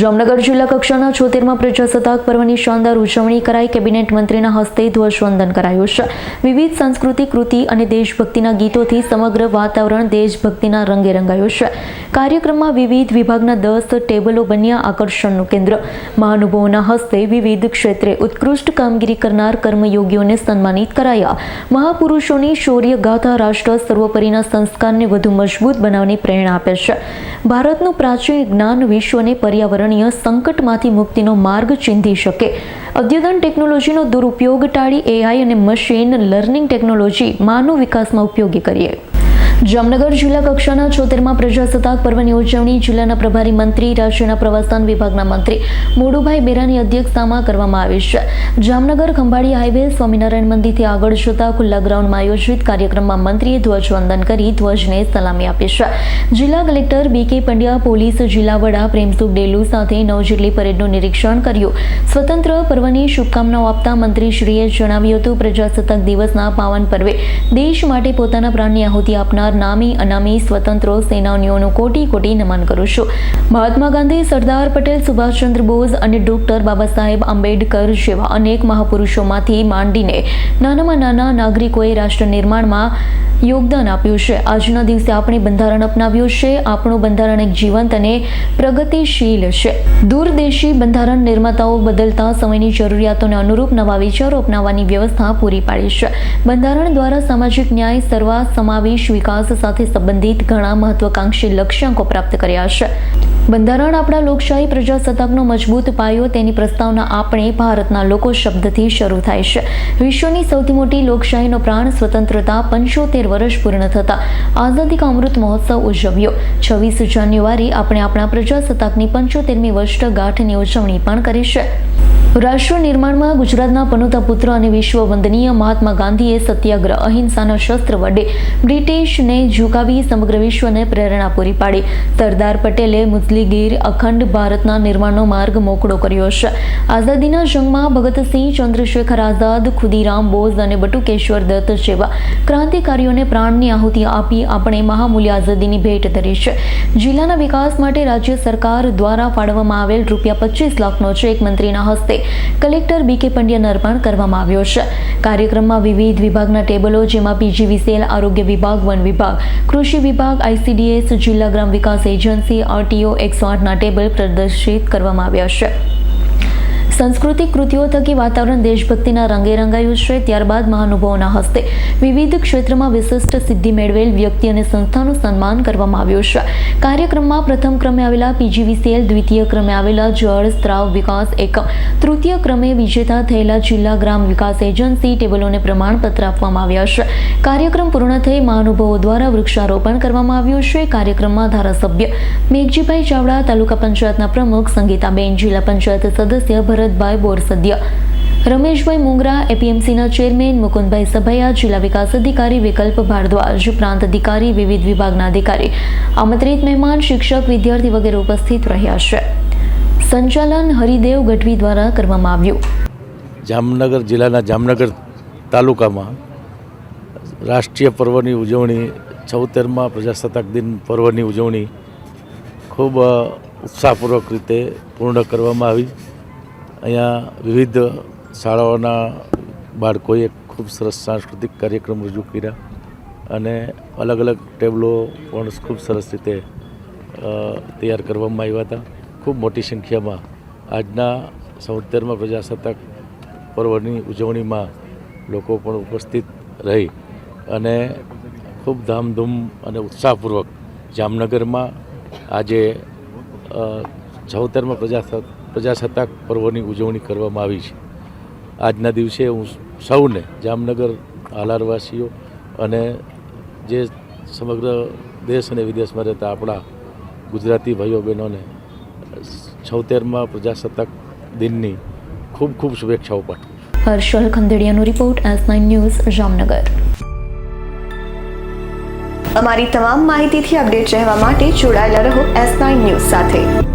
જામનગર જિલ્લા કક્ષાના છોતેરમાં પ્રજાસત્તાક પર્વની શાનદાર ઉજવણી કરાઈ. કેબિનેટ મંત્રીના હસ્તે ધ્વજવંદન કરાયું છે. વિવિધ સાંસ્કૃતિક કૃતિ અને દેશભક્તિના ગીતોથી સમગ્ર વાતાવરણ દેશભક્તિના રંગે રંગાયું છે. કાર્યક્રમમાં વિવિધ વિભાગના દસ ટેબલો બન્યા આકર્ષણનું કેન્દ્ર. મહાનુભાવોના હસ્તે વિવિધ ક્ષેત્રે ઉત્કૃષ્ટ કામગીરી કરનાર કર્મયોગીઓને સન્માનિત કરાયા. મહાપુરુષોની શૌર્ય ગાથા રાષ્ટ્ર સર્વોપરીના સંસ્કારને વધુ મજબૂત બનાવવાની પ્રેરણા આપે છે. ભારતનું પ્રાચીન જ્ઞાન વિશ્વને પર્યાવરણીય સંકટમાંથી મુક્તિનો માર્ગ ચિંધી શકે. અદ્યતન ટેકનોલોજીનો દુરુપયોગ ટાળી એઆઈ અને મશીન લર્નિંગ ટેકનોલોજી માનવ વિકાસમાં ઉપયોગી કરીએ. જામનગર જિલ્લા કક્ષાના છોતેરમાં પ્રજાસત્તાક પર્વની ઉજવણી જિલ્લાના પ્રભારી મંત્રી રાજ્યના પ્રવાસન વિભાગના મંત્રી મોડુભાઈ બેરાની અધ્યક્ષતામાં કરવામાં આવી છે. જામનગર ખંભાળી હાઈવે સ્વામિનારાયણ મંદિરથી આગળ જતા ખુલ્લા ગ્રાઉન્ડમાં આયોજિત કાર્યક્રમમાં મંત્રીએ ધ્વજવંદન કરી ધ્વજને સલામી આપી છે. જિલ્લા કલેક્ટર બી કે પંડ્યા પોલીસ જિલ્લા વડા પ્રેમસુખ ડેલુ સાથે નવ જેટલી પરેડનું નિરીક્ષણ કર્યું. સ્વતંત્ર પર્વની શુભકામનાઓ આપતા મંત્રીશ્રીએ જણાવ્યું હતું, પ્રજાસત્તાક દિવસના પાવન પર્વે દેશ માટે પોતાના પ્રાણની આહુતિ આપનાર નામી અનામી સ્વતંત્ર સેનાનીઓનું કોટી કોટી નમન કરું છું. મહાત્મા ગાંધી, સરદાર પટેલ, સુભાષચંદ્ર બોઝ અને ડોક્ટર બાબા સાહેબ આંબેડકર જેવા અનેક મહાપુરુષોમાંથી માંડીને નાનામાં નાના નાગરિકોએ રાષ્ટ્ર નિર્માણમાં યોગદાન આપ્યું છે. આજના દિવસે આપણે બંધારણ અપનાવ્યું છે. આપણું બંધારણ એક જીવંત અને પ્રગતિશીલ છે. દૂરદેશી બંધારણ નિર્માતાઓ બદલતા સમયની જરૂરિયાતોને અનુરૂપ નવા વિચારો અપનાવવાની વ્યવસ્થા પૂરી પાડી છે. બંધારણ દ્વારા સામાજિક ન્યાય સર્વા સમાવેશ વિકાસ સાથે સંબંધિત ઘણા મહત્વાકાંક્ષી લક્ષ્યાંકો પ્રાપ્ત કર્યા છે. બંધારણ આપણા લોકશાહી પ્રજાસત્તાકનો મજબૂત પાયો, તેની પ્રસ્તાવના આપણે ભારતના લોકો શબ્દથી શરૂ થાય છે. વિશ્વની સૌથી મોટી લોકશાહીનો પ્રાણ સ્વતંત્રતા પંચોતેર વર્ષ પૂર્ણ થતા આઝાદી કા અમૃત મહોત્સવ ઉજવ્યો. છવ્વીસ જાન્યુઆરી આપણે આપણા પ્રજાસત્તાકની પંચોતેરમી વર્ષગાંઠની ઉજવણી પણ કરી છે. રાષ્ટ્ર નિર્માણમાં ગુજરાતના પનોતા પુત્ર અને વિશ્વ વંદનીય મહાત્મા ગાંધીએ સત્યાગ્રહ અહિંસાના શસ્ત્ર વડે બ્રિટિશને ઝુકાવી સમગ્ર વિશ્વને પ્રેરણા પૂરી પાડી. સરદાર પટેલે મુસ્લિગીર અખંડ ભારતના નિર્માણનો માર્ગ મોકળો કર્યો છે. આઝાદીના જંગમાં ભગતસિંહ, ચંદ્રશેખર આઝાદ, ખુદીરામ બોઝ અને બટુકેશ્વર દત્ત જેવા ક્રાંતિકારીઓને પ્રાણની આહુતિ આપી આપણે મહામૂલ્ય આઝાદીની ભેટ ધરી છે. જિલ્લાના વિકાસ માટે રાજ્ય સરકાર દ્વારા ફાળવવામાં આવેલ રૂપિયા પચીસ લાખનો ચેક મંત્રીના હસ્તે કલેક્ટર બી કે પંડ્યાને અર્પણ કરવામાં આવ્યો છે. કાર્યક્રમમાં વિવિધ વિભાગના ટેબલો જેમાં પીજીવીસીએલ આરોગ્ય વિભાગ, વન વિભાગ, કૃષિ વિભાગ આઈસીડીએસ જિલ્લા ગ્રામ વિકાસ એજન્સી આરટીઓ એકસો આઠના ટેબલ પ્રદર્શિત કરવામાં આવ્યા છે. સાંસ્કૃતિક કૃતિઓ થકી વાતાવરણ દેશભક્તિના રંગે રંગાયું છે. ત્યારબાદ મહાનુભાવોના હસ્તે વિવિધ ક્ષેત્રમાં વિશિષ્ટ સિદ્ધિ મેળવેલ વ્યક્તિ અને સંસ્થાનું સન્માન કરવામાં આવ્યું છે. કાર્યક્રમમાં પ્રથમ ક્રમે આવેલા પીજીવીસીએલ, દ્વિતીય ક્રમે આવેલા જળ સ્ત્રાવ વિકાસ એકમ, તૃતીય ક્રમે વિજેતા થયેલા જિલ્લા ગ્રામ વિકાસ એજન્સી ટેબલોને પ્રમાણપત્ર આપવામાં આવ્યા છે. કાર્યક્રમ પૂર્ણ થઈ મહાનુભાવો દ્વારા વૃક્ષારોપણ કરવામાં આવ્યું છે. કાર્યક્રમમાં ધારાસભ્ય મેઘજીભાઈ ચાવડા, તાલુકા પંચાયતના પ્રમુખ સંગીતાબેન, જિલ્લા પંચાયત સદસ્ય ભરતભાઈ બોરસદ્ય. રમેશભાઈ મુંગરા, એપીએમસીના ચેરમેન, મુકુંદભાઈ સભૈયા, જિલ્લા વિકાસ અધિકારી, વિકલ્પ ભારદ્વાજ, પ્રાંત અધિકારી, વિવિધ વિભાગના અધિકારી, આમંત્રિત મહેમાન, શિક્ષક, વિદ્યાર્થી વગેરે ઉપસ્થિત રહ્યા છે. સંચાલન હરિદેવ ગઢવી દ્વારા કરવામાં આવ્યું. જામનગર જિલ્લાના જામનગર તાલુકામાં રાષ્ટ્રીય પર્વની ઉજવણી છોતેરમાં પ્રજાસત્તાક દિન પર્વની ઉજવણી ખૂબ ઉત્સાહપૂર્વક રીતે પૂર્ણ કરવામાં આવી. અહીંયા વિવિધ શાળાઓના બાળકોએ ખૂબ સરસ સાંસ્કૃતિક કાર્યક્રમ રજૂ કર્યા અને અલગ અલગ ટેબલો પણ ખૂબ સરસ રીતે તૈયાર કરવામાં આવ્યા હતા. ખૂબ મોટી સંખ્યામાં આજના સૌતેરમાં પ્રજાસત્તાક પર્વની ઉજવણીમાં લોકો પણ ઉપસ્થિત રહી અને ખૂબ ધામધૂમ અને ઉત્સાહપૂર્વક જામનગરમાં આજે ચૌતેરમાં પ્રજાસત્તાક પ્રજાસત્તાક પર્વની ઉજવણી કરવામાં આવી છે. આજના દિવસે હું સૌને જામનગર આલારવાસીઓ અને જે સમગ્ર દેશ અને વિદેશમાં રહેતા આપણા ગુજરાતી ભાઈઓ બહેનોને છોતેરમાં પ્રજાસત્તાક દિનની ખૂબ ખૂબ શુભેચ્છાઓ પાઠવું Harshal ખંદેડિયાનો report S nine news, Jamnagar. અમારી તમામ માહિતીથી અપડેટ રહેવા માટે જોડાયેલા રહો એસ નાઇન ન્યૂઝ સાથે.